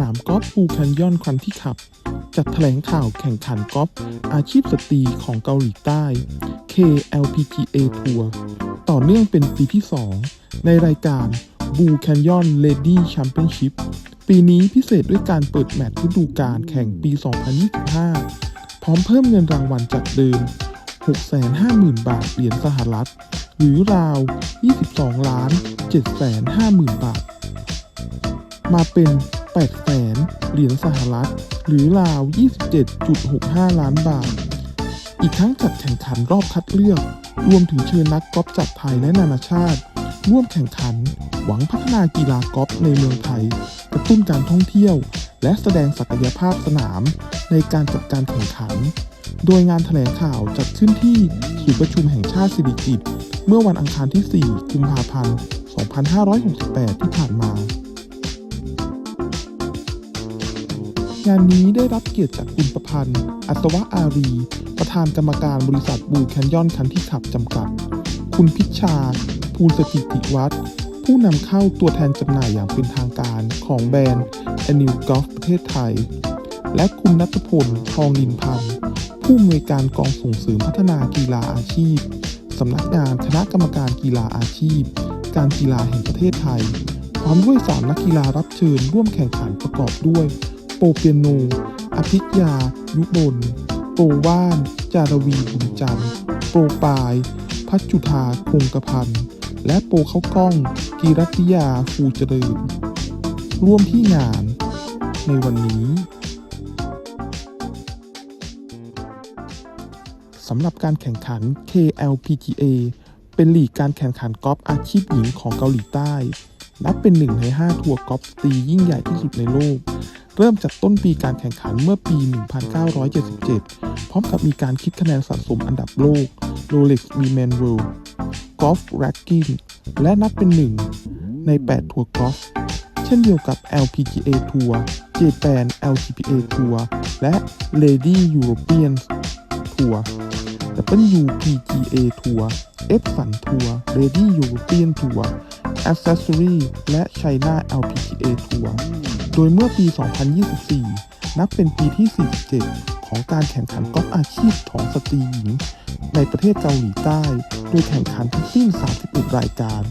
นามกอล์ฟฟูแคนยอนครันที่ขับ จัดแถลงข่าวแข่งขันกอล์ฟอาชีพสตรีของเกาหลีใต้ KLPGA Tour ต่อเนื่องเป็นปีที่ 2 ในรายการ Blue Canyon Lady Championship ปีนี้พิเศษด้วยการเปิดแมตช์ฤดูกาลแข่งปี 2025 พร้อมเพิ่มเงินรางวัลจากเดิม 650,000 บาทเหรียญสหรัฐ หรือราว 22 ล้าน750,000 บาท มาเป็น 8แสนเหรียญสหรัฐ หรือราว 27.65 ล้านบาท อีกทั้งจัดแข่งขันรอบคัดเลือก รวมถึงเชิญนักกอล์ฟจากไทยและนานาชาติ ร่วมแข่งขัน หวังพัฒนากีฬากอล์ฟในเมืองไทย กระตุ้นการท่องเที่ยว และแสดงศักยภาพสนามในการจัดการแข่งขัน โดยงานแถลงข่าวจัดขึ้นที่ศูนย์ประชุมแห่งชาติสิริกิติ์เมื่อวันอังคารที่ 4 กุมภาพันธ์ 2568 ที่ผ่านมา งานนี้ได้รับเกียรติจากคุณประพันธ์ อัศวะอารี ประธานกรรมการบริษัทบูแคนยอนคันที่ขับจำกัด คุณพิชชาภูลสถิติวัฒน์ผู้นำเข้าตัวแทนจำหน่ายอย่างเป็นทางการของแบรนด์ a n i l Golf ประเทศไทย และคุณนัทพล ทองนินพันธ์ผู้อำนวยการกองส่งเสริมพัฒนากีฬาอาชีพสำนักงานคณะกรรมการกีฬาอาชีพ การกีฬาแห่งประเทศไทย พร้อมด้วยสามนักกีฬารับเชิญร่วมแข่งขันประกอบด้วย โปรเปียโนอภิญญายุบลโปว่าน จารวีบุญจันทร์โปรปาย พัชจุธาคงกระพันและโปรเข้ากล้อง กีรัติยาฟูเจริญ ร่วมที่งานในวันนี้สำหรับการแข่งขัน KLPGA เป็นลีกการแข่งขันกอล์ฟอาชีพหญิงของเกาหลีใต้ นับเป็นหนึ่งใน 5 ทัวร์กอล์ฟสตรียิ่งใหญ่ที่สุดในโลก เริ่มจากต้นปีการแข่งขันเมื่อปี 1977 พร้อมกับมีการคิดคะแนนสะสมอันดับโลก Rolex Women World Golf Ranking และนับเป็นหนึ่งใน 8 ทัวร์กอล์ฟเช่นเดียวกับ LPGA ทัวร์ Japan LPGA ทัวร์และ Lady European ทัวร์ WPGA ทัวร์ F สันทัวร์ Lady European ทัวร์ Accessory และ China LPGA ทัวร์โดยเมื่อปี 2024 นับเป็นปีที่ 47 ของการแข่งขันกอล์ฟอาชีพของสตรีหญิง ในประเทศเกาหลีใต้ โดยแข่งขันทั้งสิ้น31 รายการ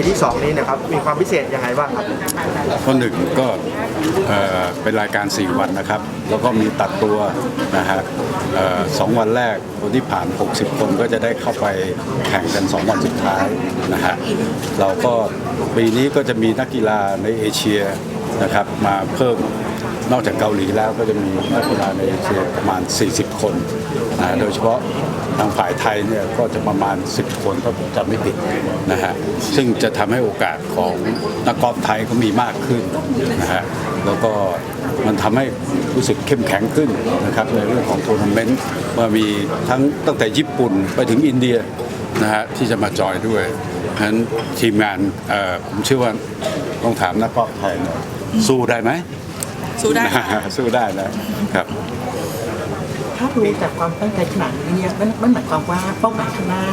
ปีที่ 2 นี้นะครับมีความพิเศษยังไงบ้างครับข้อหนึ่งก็เอ่อเป็นรายการ 4 วันนะครับ แล้วก็มีตัดตัวนะฮะเอ่อสองวันแรกคนที่ผ่าน 60 คนก็จะได้เข้าไปแข่งกัน 2 วันสุดท้ายนะฮะเราก็ปีนี้ก็จะมีนักกีฬาในเอเชียนะครับมาเพิ่มนอกจากเกาหลีแล้วก็จะมีนักกีฬาในเอเชียประมาณ 40 คนนะโดยเฉพาะ ทางฝ่ายไทยเนี่ยก็จะประมาณ 10 คนถ้าผมจำไม่ผิดนะฮะซึ่งจะทำให้โอกาสของนักกอล์ฟไทยก็มีมากขึ้นนะฮะแล้วก็มันทำให้รู้สึกเข้มแข็งขึ้นนะครับในเรื่องของทัวร์นาเมนต์ว่ามีทั้งตั้งแต่ญี่ปุ่นไปถึงอินเดียนะฮะที่จะมาจอยด้วยเพราะฉะนั้นทีมงานเอ่อผมเชื่อว่าต้องถามนักกอล์ฟไทยหน่อยสู้ได้ไหมสู้ได้ค่ะ สู้ได้นะครับ ถ้าดูจากความตั้งใจขนาดนี้เนี่ยมันมันหมายความว่าเป้าหมายข้างหน้า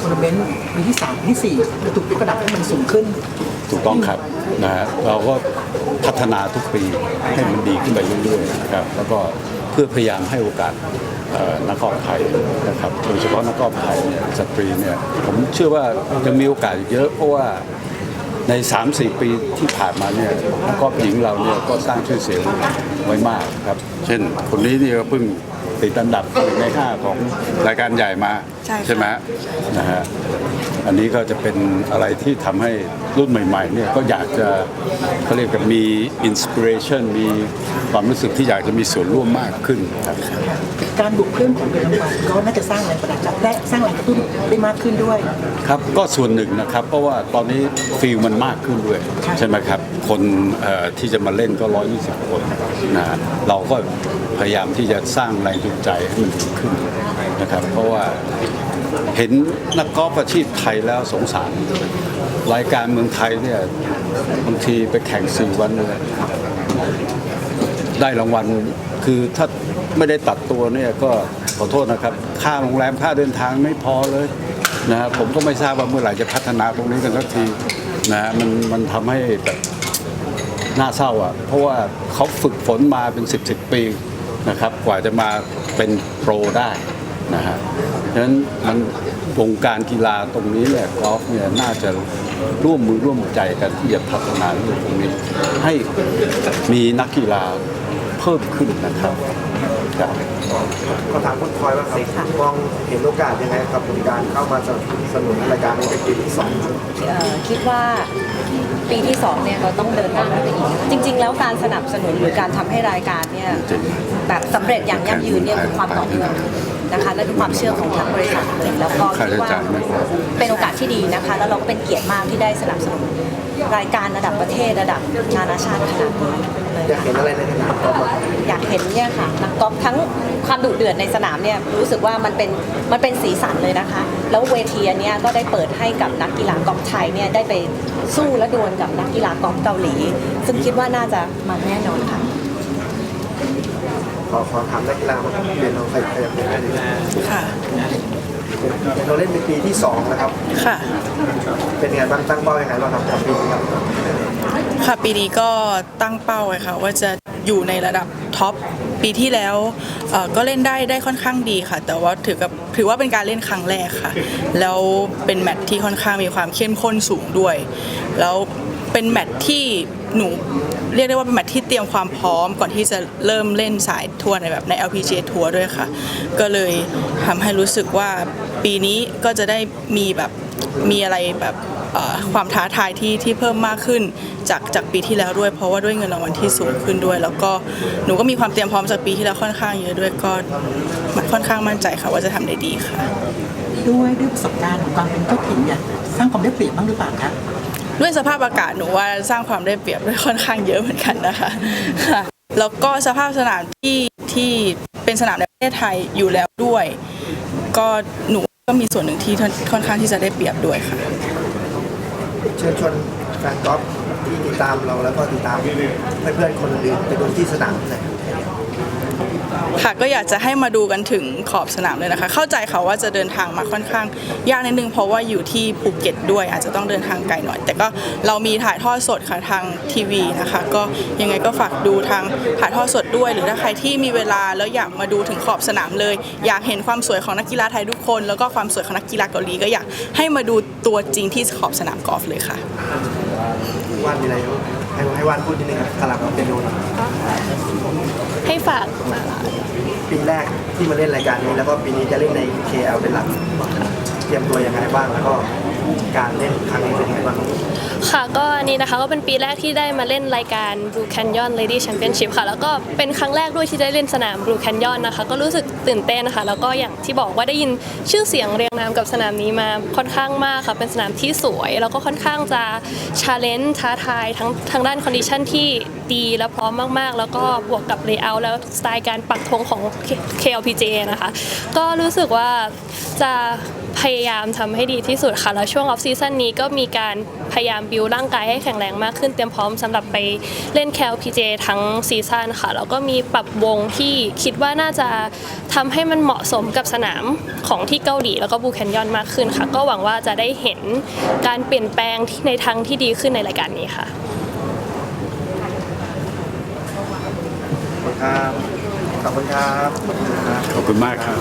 ทัวร์นาเมนต์ปีที่3ปีที่4จะถูกกระดับให้มันสูงขึ้น ถูกต้องครับนะฮะเราก็พัฒนาทุกปีให้มันดีขึ้นไปเรื่อยๆนะครับแล้วก็เพื่อพยายามให้โอกาสเอ่อนักกอล์ฟไทยนะครับโดยเฉพาะนักกอล์ฟไทยเนี่ยสตรีเนี่ยผมเชื่อว่ายังมีโอกาสอีกเยอะเพราะว่าใน 3-4 ปีที่ผ่านมาเนี่ยนักกอล์ฟหญิงเราเนี่ยก็สร้างชื่อเสียงไว้มากครับ เช่น คนนี้เนี่ยก็เพิ่ง ติดอันดับหนึ่งในห้าของรายการใหญ่มาใช่ค่ะไหมนะฮะ อันนี้ก็จะเป็นอะไรที่ทำให้รุ่นใหม่ๆเนี่ยก็อยากจะเขาเรียกกันมีอินสปิเรชันมีความรู้สึกที่อยากจะมีส่วนร่วมมากขึ้นครับการบุกเครื่องของเงินรางวัลก็น่าจะสร้างแรงบันดาลใจและสร้างแรงกระตุ้นได้มากขึ้นด้วย ครับก็ส่วนหนึ่งนะครับเพราะว่าตอนนี้ฟิลมันมากขึ้นด้วย ใช่ไหมครับ คนเอ่อที่จะมาเล่นก็ 120 คนนะฮะเราก็พยายามที่จะสร้างแรงจูงใจให้มันดีขึ้นนะครับ เพราะว่าเห็นนักกอล์ฟอาชีพไทยแล้วสงสารรายการเมืองไทยเนี่ยบางทีไปแข่งสี่วันเลยได้รางวัลคือถ้าไม่ได้ตัดตัวเนี่ยก็ขอโทษนะครับ ค่าโรงแรมค่าเดินทางไม่พอเลยนะผมก็ไม่ทราบว่าเมื่อไหร่จะพัฒนาตรงนี้กันสักทีนะฮะมันมันทำให้แบบน่าเศร้าอะ เพราะว่าเขาฝึกฝนมาเป็น 10บสปีนะครับ กว่าจะมาเป็นโปรได้นะฮะฉะนั้นมัน วงการกีฬาตรงนี้เนี่ยกอล์ฟเนี่ยน่าจะร่วมมือร่วมใจกันที่จะพัฒนาเรื่องตรงนี้ ให้มีนักกีฬาเพิ่มขึ้นนะครับครับก็ถามคุณพลอยว่าครับมองเห็นโอกาสยังไงครับในการเข้ามาสนับสนุนรายการนี้เป็นปีที่สองเอ่อคิดว่าปีที่สองเนี่ยเราต้องเดินหน้าไปอีกจริง ๆ แล้วการสนับสนุนหรือการทำให้รายการเนี่ยแบบสำเร็จอย่างยั่งยืนเนี่ยคือความต่อเนื่อง นะคะและคือความเชื่อของทางบริษัทแล้วก็คิดว่าเป็นโอกาสที่ดีนะคะ แล้วเราก็เป็นเกียรติมากที่ได้สนับสนุนรายการระดับประเทศระดับนานาชาติขนาดนี้เลยอยากเห็นอะไรในสนามกอล์ฟบ้างอยากเห็นเนี่ยค่ะนักกอล์ฟทั้งความดุเดือดในสนามเนี่ยรู้สึกว่ามันเป็นมันเป็นสีสันเลยนะคะ แล้วเวทีอันเนี้ยก็ได้เปิดให้กับนักกีฬากอล์ฟไทยเนี่ยได้ไปสู้และดวลกับนักกีฬากอล์ฟเกาหลี ซึ่งคิดว่าน่าจะมันแน่นอนค่ะ ขอขอถามนักกีฬาบ้างครับเรียนเราใครใครอยากเป็นอะไรค่ะ เราเล่นเป็นปีที่สองนะครับ ค่ะ เป็นไงบ้างตั้งเป้ายังไงบ้างครับกับปีนี้ครับค่ะปีนี้ก็ตั้งเป้าไว้ค่ะว่าจะอยู่ในระดับท็อปปีที่แล้วเอ่อก็เล่นได้ได้ค่อนข้างดีค่ะ แต่ว่าถือกับถือว่าเป็นการเล่นครั้งแรกค่ะ แล้วเป็นแมตช์ที่ค่อนข้างมีความเข้มข้นสูงด้วย แล้วเป็นแมตช์ที่ หนูเรียกได้ว่าเป็นแมตช์ที่เตรียมความพร้อมก่อนที่จะเริ่มเล่นสายทัวร์ในแบบใน LPGA ทัวร์ด้วยค่ะ ก็เลยทำให้รู้สึกว่าปีนี้ก็จะได้มีแบบมีอะไรแบบความท้าทายที่ที่เพิ่มมากขึ้นจากจากปีที่แล้วด้วย เพราะว่าด้วยเงินรางวัลที่สูงขึ้นด้วย แล้วก็หนูก็มีความเตรียมพร้อมจากปีที่แล้วค่อนข้างเยอะด้วยก็ค่อนข้างมั่นใจค่ะว่าจะทำได้ดีค่ะ ด้วยด้วยประสบการณ์ของความเป็นเจ้าถิ่นเนี่ยสร้างความได้เปรียบบ้างหรือเปล่าคะ ด้วยสภาพอากาศหนูว่าสร้างความได้เปรียบได้ค่อนข้างเยอะเหมือนกันนะคะค่ะแล้วก็สภาพสนามที่ที่เป็นสนามในประเทศไทยอยู่แล้วด้วย ก็หนูก็มีส่วนหนึ่งที่ค่อนข้างที่จะได้เปรียบด้วยค่ะเชิญชวนแฟนกอล์ฟที่ติดตามเราแล้วก็ติดตามเพื่อนๆคนอื่นไปดูที่สนามหน่อย ค่ะก็อยากจะให้มาดูกันถึงขอบสนามเลยนะคะ เข้าใจค่ะว่าจะเดินทางมาค่อนข้าง ยากนิดนึงเพราะว่าอยู่ที่ภูเก็ตด้วย อาจจะต้องเดินทางไกลหน่อย แต่ก็เรามีถ่ายทอดสดค่ะทางทีวีนะคะ ก็ยังไงก็ฝากดูทางถ่ายทอดสดด้วย หรือถ้าใครที่มีเวลาแล้วอยากมาดูถึงขอบสนามเลย อยากเห็นความสวยของนักกีฬาไทยทุกคน แล้วก็ความสวยของนักกีฬาเกาหลีก็อยากให้มาดูตัวจริงที่ขอบสนามกอล์ฟเลยค่ะ ว่านมีอะไรให้ให้ว่านพูดนิดนึงครับสลับกับเป็นโดนให้ฝากปีแรกที่มาเล่นรายการนี้แล้วก็ปีนี้จะเล่นใน KL เป็นหลัก เตรียมตัวยังไงบ้างแล้วก็การเล่นครั้งนี้เป็นยังไงบ้าง ค่ะก็อันนี้นะคะก็เป็นปีแรกที่ได้มาเล่นรายการ Blue Canyon Lady Championship ค่ะ แล้วก็เป็นครั้งแรกด้วยที่ได้เล่นสนาม Blue Canyon นะคะ ก็รู้สึกตื่นเต้นนะคะ แล้วก็อย่างที่บอกว่าได้ยินชื่อเสียงเรียงนามกับสนามนี้มาค่อนข้างมากค่ะ เป็นสนามที่สวย แล้วก็ค่อนข้างจะ challenge ท้าทายทั้งทางด้านคอนดิชันที่ดีและพร้อมมากๆ แล้วก็บวกกับ layout แล้วสไตล์การปักธงของ KLPJ นะคะ ก็รู้สึกว่าจะ พยายามทำให้ดีที่สุดค่ะ แล้วช่วงออฟซีซั่นนี้ก็มีการพยายามบิวร่างกายให้แข็งแรงมากขึ้นเตรียมพร้อมสำหรับไปเล่น KLPJ ทั้งซีซั่นค่ะ แล้วก็มีปรับวงที่คิดว่าน่าจะทำให้มันเหมาะสมกับสนามของที่เกาหลี แล้วก็บูแคนยอนมากขึ้นค่ะ ก็หวังว่าจะได้เห็นการเปลี่ยนแปลงที่ในทางที่ดีขึ้นในรายการนี้ค่ะขอบคุณครับ ขอบคุณครับขอบคุณมากครับ